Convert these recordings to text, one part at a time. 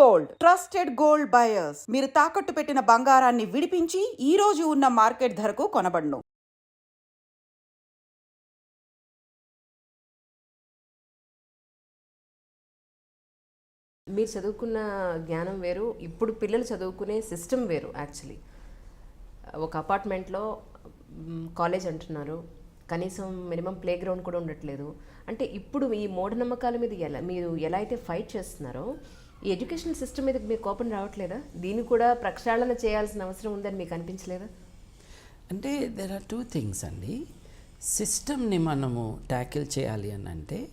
Gold. Trusted gold buyers. మీరు తాకట్టు పెట్టిన బంగారాన్ని విడిపించి ఈ రోజు ఉన్న మార్కెట్ ధరకు కొనబడును. మీరు చదువుకున్న జ్ఞానం వేరు. ఇప్పుడు పిల్లలు చదువుకునే సిస్టమ్ వేరు యాక్చువల్లీ. ఒక అపార్ట్మెంట్లో కాలేజ్ అంటున్నారు. కనీసం మినిమం ప్లే గ్రౌండ్ కూడా ఉండట్లేదు. అంటే ఇప్పుడు ఈ మూఢనమ్మకాల మీద ఎలా మీరు ఎలా అయితే ఫైట్ చేస్తున్నారో ఈ ఎడ్యుకేషన్ సిస్టమ్ మీద మీకు కోపం రావట్లేదా? దీన్ని కూడా ప్రక్షాళన చేయాల్సిన అవసరం ఉందని మీకు అనిపించలేదా? అంటే దెర్ ఆర్ టూ థింగ్స్ అండి. సిస్టమ్ని మనము ట్యాకిల్ చేయాలి అని అంటే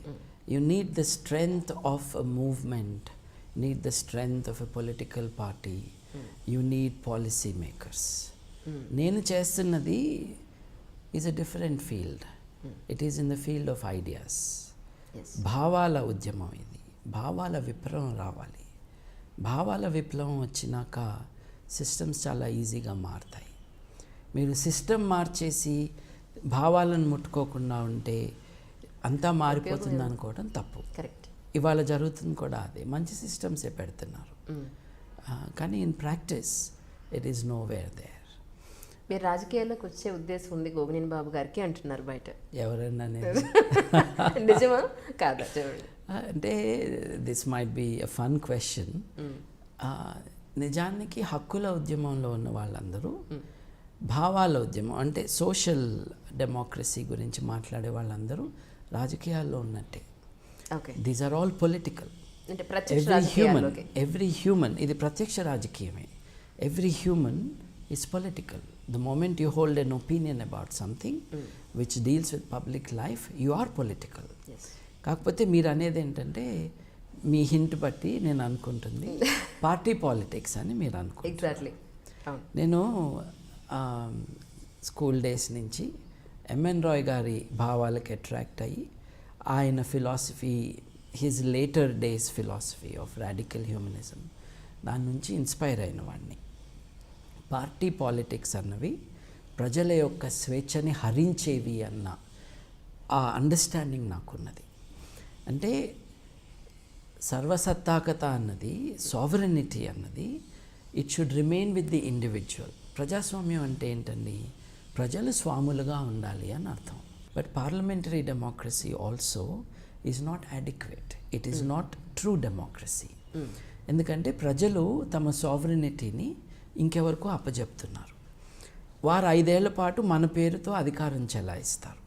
you need the strength of a movement need the strength of a political party you need policy makers నేను చేస్తున్నది is a different field it is in the field of ideas భావాల ఉద్యమం ఇది. భావాల విప్లవం రావాలి. భావాల విప్లవం వచ్చినాక సిస్టమ్స్ చాలా ఈజీగా మారుతాయి. మీరు సిస్టమ్ మార్చేసి భావాలను ముట్టుకోకుండా ఉంటే అంతా మారిపోతుంది అనుకోవడం తప్పు. కరెక్ట్. ఇవాళ జరుగుతుంది కూడా అదే. మంచి సిస్టమ్సే పెడుతున్నారు. కానీ in practice it is nowhere there. మీరు రాజకీయాల్లోకి వచ్చే ఉద్దేశం ఉంది గోగినేని బాబు గారికి అంటున్నారు బయట. ఎవరైనా నిజమా? కాదా? చూడండి అంటే this might be a fun question నిజానికి హక్కుల ఉద్యమంలో ఉన్న వాళ్ళందరూ భావాల ఉద్యమం అంటే సోషల్ డెమోక్రసీ గురించి మాట్లాడే వాళ్ళందరూ రాజకీయాల్లో ఉన్నట్టే. Okay. These are all political every human every human ఇది ప్రత్యక్ష రాజకీయమే. Every human is political the moment you hold an opinion about something which deals with public life you are political కాకపోతే మీరు అనేది ఏంటంటే మీ హింట్ బట్టి నేను అనుకుంటుంది పార్టీ పాలిటిక్స్ అని మీరు అనుకో ఎగ్జాక్ట్లీ నేను స్కూల్ డేస్ నుంచి ఎంఎన్ రాయ్ గారి భావాలకు అట్రాక్ట్ అయ్యి ఆయన philosophy his later days philosophy of radical humanism దాని నుంచి ఇన్స్పైర్ అయిన వాడిని పార్టీ పాలిటిక్స్ అన్నవి ప్రజల యొక్క స్వేచ్ఛని హరించేవి అన్న ఆ అండర్స్టాండింగ్ నాకున్నది. అంటే సర్వసత్తాకత అన్నది సావరనిటీ అన్నది it should remain with the individual ప్రజాస్వామ్యం అంటే ఏంటండి? ప్రజలు స్వాములుగా ఉండాలి అని అర్థం. But parliamentary democracy also is not adequate it is not true democracy ఎందుకంటే ప్రజలు తమ సావరనిటీని ఇంకెవరికో అప్పజెప్తున్నారు. వారు ఐదేళ్ళ పాటు మన పేరుతో అధికారం చెలాయిస్తారు.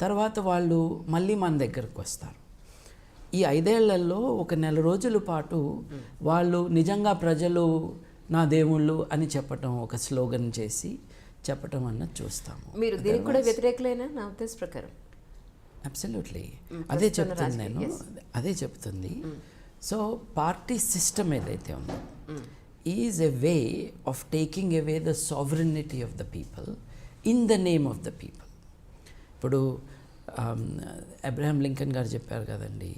తర్వాత వాళ్ళు మళ్ళీ మన దగ్గరకు వస్తారు. ఈ ఐదేళ్ళలో ఒక నెల రోజుల పాటు వాళ్ళు నిజంగా ప్రజలు నా దేవుళ్ళు అని చెప్పటం ఒక స్లోగన్ చేసి చెప్పటం అన్నది చూస్తాము. మీరు దీనికి కూడా వ్యతిరేకులైనా నా ఉద్దేశ ప్రకారం? అబ్సల్యూట్లీ అదే చెప్తుంది నేను. అదే చెప్తుంది. సో పార్టీ సిస్టమ్ ఏదైతే ఉందో is a way of taking away the sovereignty of the people in the name of the people ఇప్పుడు అబ్రహాం లింకన్ గారు చెప్పారు కదండి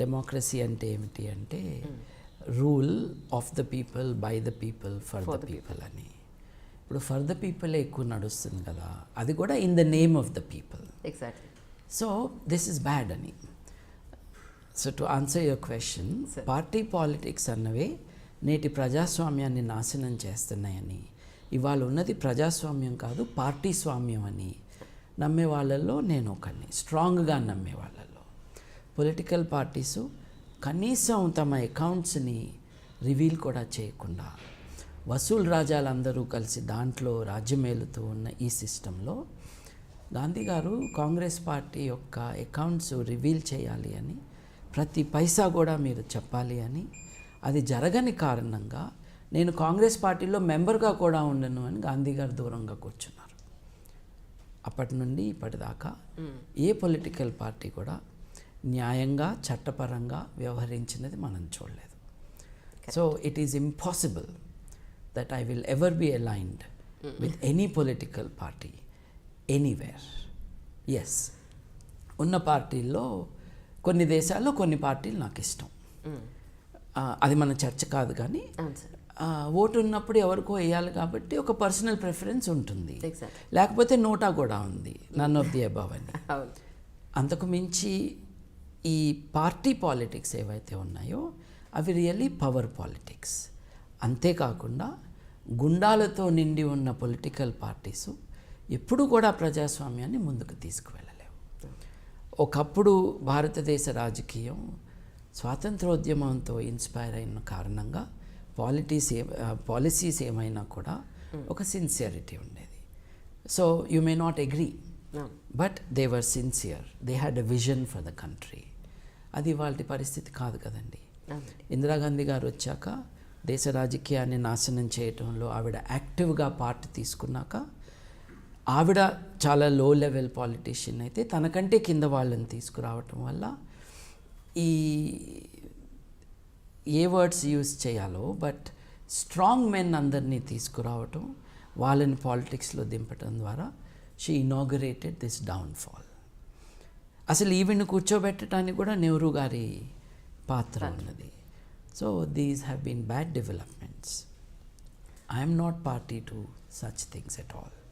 డెమోక్రసీ అంటే ఏమిటి అంటే rule of the people by the people for the people అని. ఇప్పుడు ఫర్ ద పీపుల్ ఎక్కువ నడుస్తుంది కదా అది కూడా in the name of the people exactly so this is bad అని. So to answer your question. Party politics అన్నవే నేటి ప్రజాస్వామ్యాన్ని నాశనం చేస్తున్నాయని ఇవాళ ఉన్నది ప్రజాస్వామ్యం కాదు పార్టీ స్వామ్యం అని నమ్మే వాళ్ళల్లో నేను ఒకరిని స్ట్రాంగ్గా నమ్మే వాళ్ళల్లో. పొలిటికల్ పార్టీసు కనీసం తమ అకౌంట్స్ని రివీల్ కూడా చేయకుండా వసూల్ రాజాలందరూ కలిసి దాంట్లో రాజ్యమేలుతూ ఉన్న ఈ సిస్టంలో గాంధీ గారు కాంగ్రెస్ పార్టీ యొక్క అకౌంట్స్ రివీల్ చేయాలి అని ప్రతి పైసా కూడా మీరు చెప్పాలి అని అది జరగని కారణంగా నేను కాంగ్రెస్ పార్టీలో మెంబర్గా కూడా ఉండను అని గాంధీ గారు దూరంగా కూర్చున్నారు. అప్పటి నుండి ఇప్పటిదాకా ఏ పొలిటికల్ పార్టీ కూడా న్యాయంగా చట్టపరంగా వ్యవహరించినది మనం చూడలేదు. So it is impossible that I will ever be aligned with any political party anywhere yes ఉన్న పార్టీల్లో కొన్ని దేశాల్లో కొన్ని పార్టీలు నాకు ఇష్టం. ఆ, అది మన చర్చ కాదు కానీ ఓటు ఉన్నప్పుడు ఎవరికో వేయాలి కాబట్టి ఒక పర్సనల్ ప్రిఫరెన్స్ ఉంటుంది. లేకపోతే నోటా కూడా ఉంది నన్ ఆఫ్ ది అబవ్ అని. అంతకు మించి ఈ పార్టీ పాలిటిక్స్ ఏవైతే ఉన్నాయో అవి రియల్లీ పవర్ పాలిటిక్స్. అంతేకాకుండా గుండాలతో నిండి ఉన్న పొలిటికల్ పార్టీసు ఎప్పుడు కూడా ప్రజాస్వామ్యాన్ని ముందుకు తీసుకువెళ్ళలేవు. ఒకప్పుడు భారతదేశ రాజకీయం స్వాతంత్రోద్యమంతో ఇన్స్పైర్ అయిన కారణంగా పాలిటీస్ ఏ పాలసీస్ ఏమైనా కూడా ఒక సిన్సియరిటీ ఉండేది. So you may not agree but they were sincere they had a vision for the country అది వాళ్ళ పరిస్థితి కాదు కదండి. ఇందిరాగాంధీ గారు వచ్చాక దేశ రాజకీయాన్ని నాశనం చేయటంలో ఆవిడ యాక్టివ్గా పార్ట్ తీసుకున్నాక ఆవిడ చాలా లో లెవెల్ పాలిటీషియన్ అయితే తనకంటే కింద వాళ్ళని తీసుకురావటం వల్ల ఈ ఏ వర్డ్స్ యూజ్ చేయాలో బట్ స్ట్రాంగ్ మెన్ అందరినీ తీసుకురావటం వాళ్ళని పాలిటిక్స్లో దింపటం ద్వారా షీ ఇనాగరేటెడ్ దిస్ డౌన్ఫాల్. అసలు ఈవెన్ కూర్చోబెట్టడానికి కూడా నెహ్రూ గారి పాత్ర ఉన్నది. So these have been bad developments. I'm not party to such things at all.